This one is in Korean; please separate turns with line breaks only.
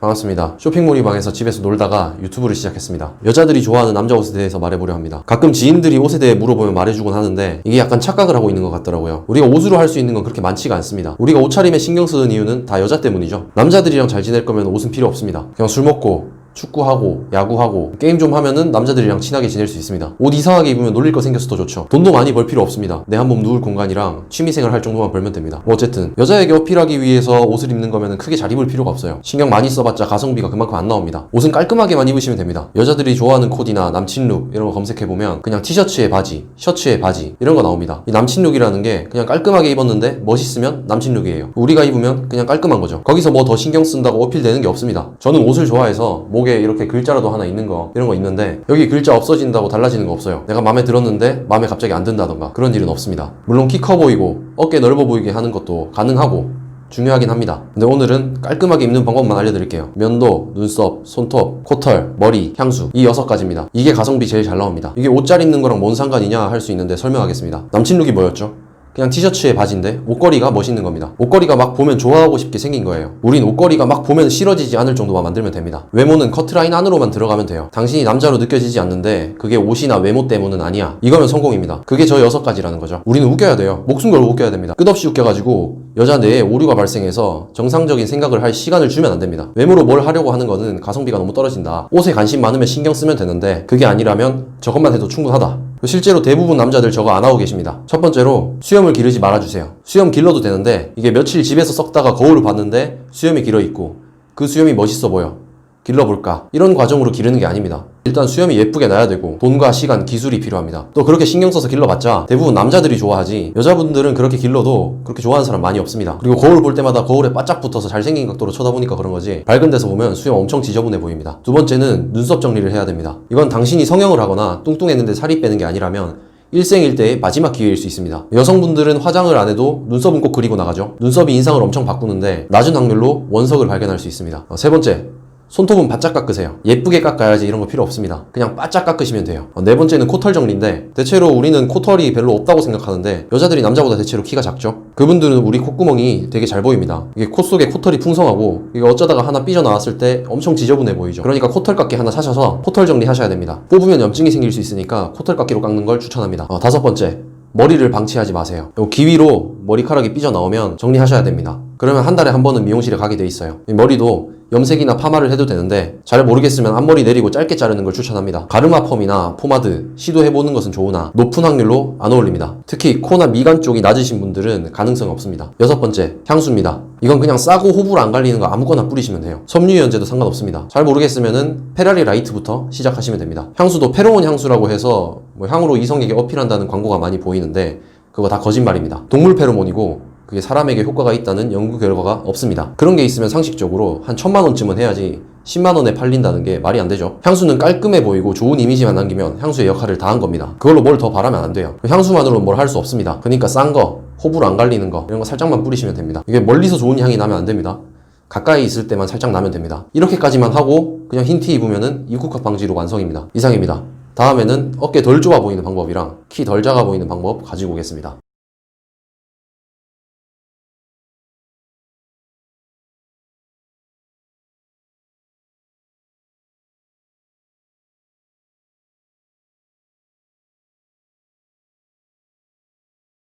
반갑습니다. 쇼핑몰이 방에서 집에서 놀다가 유튜브를 시작했습니다. 여자들이 좋아하는 남자 옷에 대해서 말해보려 합니다. 가끔 지인들이 옷에 대해 물어보면 말해주곤 하는데 이게 약간 착각을 하고 있는 것 같더라고요. 우리가 옷으로 할 수 있는 건 그렇게 많지가 않습니다. 우리가 옷차림에 신경 쓰는 이유는 다 여자 때문이죠. 남자들이랑 잘 지낼 거면 옷은 필요 없습니다. 그냥 술 먹고 축구하고 야구하고 게임 좀 하면은 남자들이랑 친하게 지낼 수 있습니다. 옷 이상하게 입으면 놀릴 거 생겨서 더 좋죠. 돈도 많이 벌 필요 없습니다. 내 한 몸 누울 공간이랑 취미생활 할 정도만 벌면 됩니다. 뭐 어쨌든 여자에게 어필하기 위해서 옷을 입는 거면은 크게 잘 입을 필요가 없어요. 신경 많이 써봤자 가성비가 그만큼 안 나옵니다. 옷은 깔끔하게만 입으시면 됩니다. 여자들이 좋아하는 코디나 남친 룩 이런 거 검색해 보면 그냥 티셔츠에 바지, 셔츠에 바지 이런 거 나옵니다. 이 남친 룩이라는 게 그냥 깔끔하게 입었는데 멋있으면 남친 룩이에요. 우리가 입으면 그냥 깔끔한 거죠. 거기서 뭐 더 신경 쓴다고 어필되는 게 없습니다. 저는 옷을 좋아해서 목에 이렇게 글자라도 하나 있는 거 이런 거 있는데 여기 글자 없어진다고 달라지는 거 없어요. 내가 마음에 들었는데 마음에 갑자기 안 든다던가 그런 일은 없습니다. 물론 키 커 보이고 어깨 넓어 보이게 하는 것도 가능하고 중요하긴 합니다. 근데 오늘은 깔끔하게 입는 방법만 알려드릴게요. 면도, 눈썹, 손톱, 코털, 머리, 향수 이 여섯 가지입니다. 이게 가성비 제일 잘 나옵니다. 이게 옷 잘 입는 거랑 뭔 상관이냐 할 수 있는데 설명하겠습니다. 남친 룩이 뭐였죠? 그냥 티셔츠에 바지인데 옷걸이가 멋있는 겁니다. 옷걸이가 막 보면 좋아하고 싶게 생긴 거예요. 우린 옷걸이가 막 보면 싫어지지 않을 정도만 만들면 됩니다. 외모는 커트라인 안으로만 들어가면 돼요. 당신이 남자로 느껴지지 않는데 그게 옷이나 외모 때문은 아니야. 이거면 성공입니다. 그게 저 여섯 가지라는 거죠. 우리는 웃겨야 돼요. 목숨 걸고 웃겨야 됩니다. 끝없이 웃겨가지고 여자 뇌에 오류가 발생해서 정상적인 생각을 할 시간을 주면 안 됩니다. 외모로 뭘 하려고 하는 거는 가성비가 너무 떨어진다. 옷에 관심 많으면 신경 쓰면 되는데 그게 아니라면 저것만 해도 충분하다. 실제로 대부분 남자들 저거 안 하고 계십니다. 첫 번째로 수염을 기르지 말아주세요. 수염 길러도 되는데 이게 며칠 집에서 썩다가 거울을 봤는데 수염이 길어 있고 그 수염이 멋있어 보여. 길러볼까? 이런 과정으로 기르는 게 아닙니다. 일단 수염이 예쁘게 나야 되고 돈과 시간, 기술이 필요합니다. 또 그렇게 신경 써서 길러봤자 대부분 남자들이 좋아하지 여자분들은 그렇게 길러도 그렇게 좋아하는 사람 많이 없습니다. 그리고 거울 볼 때마다 거울에 바짝 붙어서 잘생긴 각도로 쳐다보니까 그런 거지 밝은 데서 보면 수염 엄청 지저분해 보입니다. 두 번째는 눈썹 정리를 해야 됩니다. 이건 당신이 성형을 하거나 뚱뚱했는데 살이 빼는 게 아니라면 일생일대의 마지막 기회일 수 있습니다. 여성분들은 화장을 안 해도 눈썹은 꼭 그리고 나가죠. 눈썹이 인상을 엄청 바꾸는데 낮은 확률로 원석을 발견할 수 있습니다. 어, 세 번째, 손톱은 바짝 깎으세요. 예쁘게 깎아야지 이런 거 필요 없습니다. 그냥 바짝 깎으시면 돼요. 어, 네 번째는 코털 정리인데 대체로 우리는 코털이 별로 없다고 생각하는데 여자들이 남자보다 대체로 키가 작죠. 그분들은 우리 콧구멍이 되게 잘 보입니다. 이게 코 속에 코털이 풍성하고 이게 어쩌다가 하나 삐져나왔을 때 엄청 지저분해 보이죠. 그러니까 코털 깎기 하나 사셔서 코털 정리하셔야 됩니다. 뽑으면 염증이 생길 수 있으니까 코털 깎기로 깎는 걸 추천합니다. 어, 다섯 번째 머리를 방치하지 마세요. 요 기위로 머리카락이 삐져나오면 정리하셔야 됩니다. 그러면 한 달에 한 번은 미용실에 가게 돼 있어요. 이 머리도 염색이나 파마를 해도 되는데 잘 모르겠으면 앞머리 내리고 짧게 자르는 걸 추천합니다. 가르마 펌이나 포마드 시도해보는 것은 좋으나 높은 확률로 안 어울립니다. 특히 코나 미간 쪽이 낮으신 분들은 가능성 없습니다. 여섯 번째 향수입니다. 이건 그냥 싸고 호불호 안 갈리는 거 아무거나 뿌리시면 돼요. 섬유유연제도 상관없습니다. 잘 모르겠으면은 페라리 라이트부터 시작하시면 됩니다. 향수도 페로몬 향수라고 해서 뭐 향으로 이성에게 어필한다는 광고가 많이 보이는데 그거 다 거짓말입니다. 동물 페로몬이고 그게 사람에게 효과가 있다는 연구 결과가 없습니다. 그런 게 있으면 상식적으로 한 천만 원쯤은 해야지 10만 원에 팔린다는 게 말이 안 되죠. 향수는 깔끔해 보이고 좋은 이미지만 남기면 향수의 역할을 다 한 겁니다. 그걸로 뭘 더 바라면 안 돼요. 향수만으로는 뭘 할 수 없습니다. 그러니까 싼 거, 호불호 안 갈리는 거 이런 거 살짝만 뿌리시면 됩니다. 이게 멀리서 좋은 향이 나면 안 됩니다. 가까이 있을 때만 살짝 나면 됩니다. 이렇게까지만 하고 그냥 흰 티 입으면은 입국화 방지로 완성입니다. 이상입니다. 다음에는 어깨 덜 좁아 보이는 방법이랑 키 덜 작아 보이는 방법 가지고 오겠습니다.